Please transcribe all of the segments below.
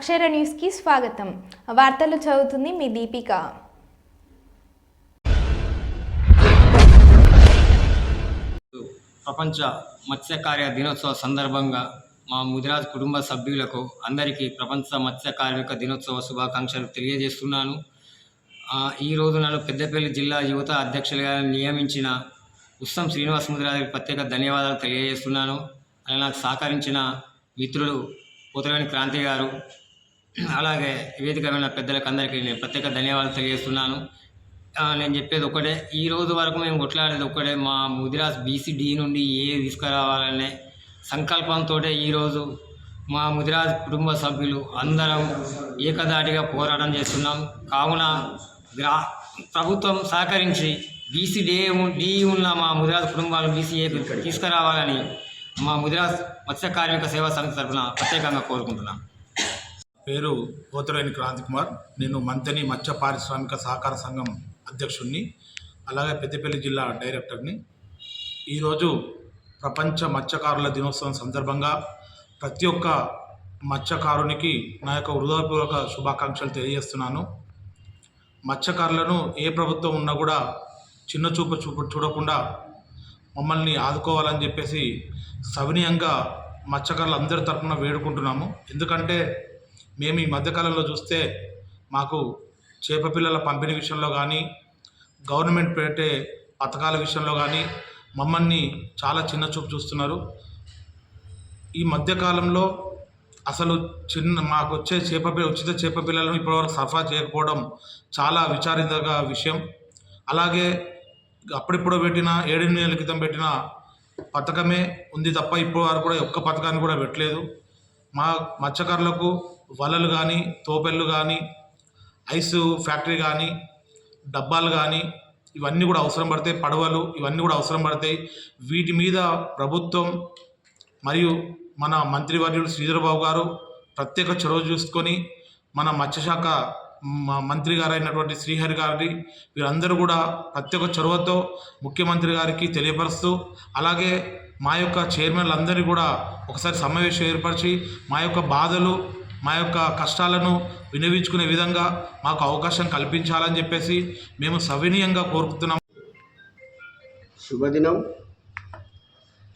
అక్షర న్యూస్కి స్వాగతం. వార్తలు చదువుతుంది మీ దీపిక. ప్రపంచ మత్స్యకార్య దినోత్సవ సందర్భంగా మా ముదిరాజ్ కుటుంబ సభ్యులకు అందరికీ ప్రపంచ మత్స్య కార్మిక దినోత్సవ శుభాకాంక్షలు తెలియజేస్తున్నాను. ఈ రోజు నన్ను పెద్దపల్లి జిల్లా యువత అధ్యక్షులుగా నియమించిన ఉత్సం శ్రీనివాస్ ముదిరాజుకి ప్రత్యేక ధన్యవాదాలు తెలియజేస్తున్నాను. అలా నాకు సహకరించిన మిత్రుడు పోతలేని క్రాంతి గారు అలాగే వేదికమైన పెద్దలకు అందరికీ నేను ప్రత్యేక ధన్యవాదాలు తెలియజేస్తున్నాను. నేను చెప్పేది ఒకటే ఈ రోజు వరకు మేము కొట్లాడేది ఒకటే మా ముదిరాజ్ బీసీడీ నుండి ఏ తీసుకురావాలనే సంకల్పంతో ఈరోజు మా ముదిరాజ్ కుటుంబ సభ్యులు అందరం ఏకదాటిగా పోరాటం చేస్తున్నాం. కావున గ్రా ప్రభుత్వం సహకరించి బీసీ డే డి ఉన్న మా ముదిరాజ్ కుటుంబాలు బీసీఏ తీసుకురావాలని మా ముదిరాజ్ మత్స్య కార్మిక సేవా సంస్థ తరఫున ప్రత్యేకంగా కోరుకుంటున్నాం. పేరు పోతరేని క్రాంతి కుమార్ నేను మంతని మత్స్య పారిశ్రామిక సహకార సంఘం అధ్యక్షుడిని అలాగే పెద్దపల్లి జిల్లా డైరెక్టర్ని. ఈరోజు ప్రపంచ మత్స్యకారుల దినోత్సవం సందర్భంగా ప్రతి ఒక్క మత్స్యకారునికి నా యొక్క హృదయపూర్వక శుభాకాంక్షలు తెలియజేస్తున్నాను. మత్స్యకారులను ఏ ప్రభుత్వం ఉన్నా కూడా చిన్న చూపు చూపు చూడకుండా మమ్మల్ని ఆదుకోవాలని చెప్పేసి సవినీయంగా మత్స్యకారులు అందరి తరఫున వేడుకుంటున్నాము. ఎందుకంటే మేము ఈ మధ్యకాలంలో చూస్తే మాకు చేప పిల్లల పంపిణీ విషయంలో కానీ గవర్నమెంట్ పెట్టే పథకాల విషయంలో కానీ మమ్మల్ని చాలా చిన్న చూపు చూస్తున్నారు. ఈ మధ్యకాలంలో అసలు చిన్న మాకు వచ్చే చేప ఉచిత చేప పిల్లలను ఇప్పటివరకు సరఫరా చేయకపోవడం చాలా విచారించదగ్గ విషయం. అలాగే అప్పుడిప్పుడు పెట్టిన ఏడెనిమిది నెలల క్రితం పెట్టిన పథకమే ఉంది తప్ప ఇప్పటి వరకు కూడా ఒక్క పథకాన్ని కూడా పెట్టలేదు. మా మత్స్యకారులకు వలలు కానీ తోపెళ్ళు కానీ ఐస్ ఫ్యాక్టరీ కానీ డబ్బాలు కానీ ఇవన్నీ కూడా అవసరం పడతాయి. పడవలు ఇవన్నీ కూడా అవసరం పడతాయి. వీటి మీద ప్రభుత్వం మరియు మన మంత్రివర్యుడు శ్రీధరబాబు గారు ప్రత్యేక చొరవ చూసుకొని మన మత్స్యశాఖ మంత్రి గారు అయినటువంటి శ్రీహరి గారి వీరందరూ కూడా ప్రత్యేక చొరవతో ముఖ్యమంత్రి గారికి తెలియపరుస్తూ అలాగే మా యొక్క చైర్మన్లు అందరినీ కూడా ఒకసారి సమావేశం ఏర్పరిచి మా యొక్క బాధలు మా యొక్క కష్టాలను వినియోగించుకునే విధంగా మాకు అవకాశం కల్పించాలని చెప్పేసి మేము సవినీయంగా కోరుకుతున్నాం శుభదినం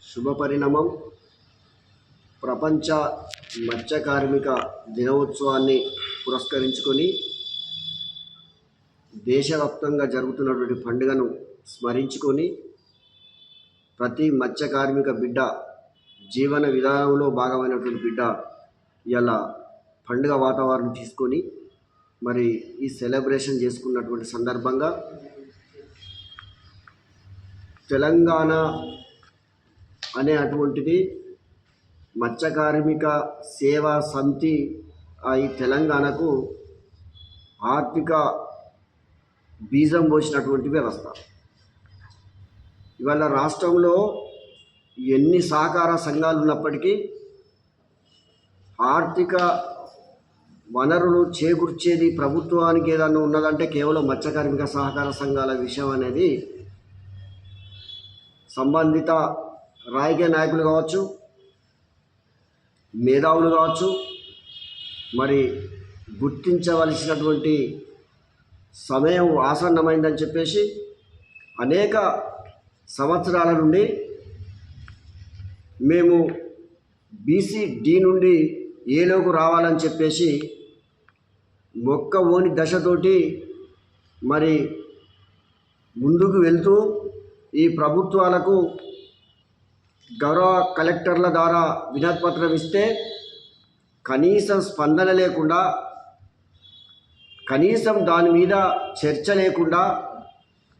శుభ పరిణామం. ప్రపంచ మత్స్య కార్మిక దినోత్సవాన్ని పురస్కరించుకొని దేశవ్యాప్తంగా జరుగుతున్నటువంటి పండుగను స్మరించుకొని ప్రతి మత్స్య కార్మిక బిడ్డ జీవన విధానంలో భాగమైనటువంటి బిడ్డ ఇలా పండుగ వాతావరణం తీసుకొని మరి ఈ సెలబ్రేషన్ చేసుకున్నటువంటి సందర్భంగా తెలంగాణ అనే అటువంటిది మత్స్య కార్మిక సేవా సమితి ఈ తెలంగాణకు ఆర్థిక బీజం పోసినటువంటి వ్యవస్థ. ఇవాళ రాష్ట్రంలో ఎన్ని సహకార సంఘాలు ఉన్నప్పటికీ ఆర్థిక వనరులు చేకూర్చేది ప్రభుత్వానికి ఏదన్నా ఉన్నదంటే కేవలం మత్స్యకార్మిక సహకార సంఘాల విషయం అనేది సంబంధిత రాజకీయ నాయకులు కావచ్చు మేధావులు కావచ్చు మరి గుర్తించవలసినటువంటి సమయం ఆసన్నమైందని చెప్పేసి అనేక సంవత్సరాల నుండి మేము బీసీ డి నుండి ఏలోకి రావాలని చెప్పేసి మొక్క ఓని దశతోటి మరి ముందుకు వెళ్తూ ఈ ప్రభుత్వాలకు గౌరవ కలెక్టర్ల ద్వారా వినతిపత్రం ఇస్తే కనీసం స్పందన లేకుండా కనీసం దాని మీద చర్చ లేకుండా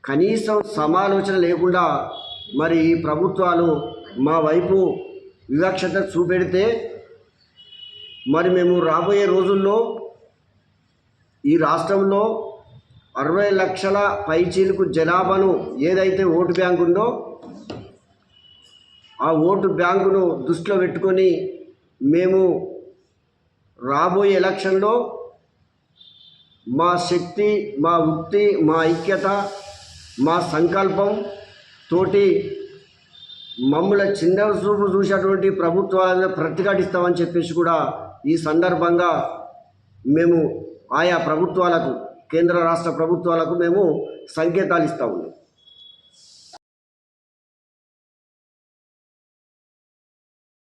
కనీసం సమాలోచన లేకుండా మరి ఈ ప్రభుత్వాలు మా వైపు వివక్షత చూపెడితే మరి మేము రాబోయే రోజుల్లో ఈ రాష్ట్రంలో అరవై లక్షల పైచీలకు జనాభాను ఏదైతే ఓటు బ్యాంక్ ఉందో ఆ ఓటు బ్యాంకును దృష్టిలో పెట్టుకొని మేము రాబోయే ఎలక్షన్లో మా శక్తి మా ఉక్తి మా ఐక్యత మా సంకల్పం తోటి మమ్మల్ని చిన్న చూపు చూసేటువంటి ప్రభుత్వాలను ప్రతిఘటిస్తామని చెప్పేసి కూడా ఈ సందర్భంగా మేము ఆయా ప్రభుత్వాలకు కేంద్ర రాష్ట్ర ప్రభుత్వాలకు మేము సంకేతాలు ఇస్తూ ఉన్నాం.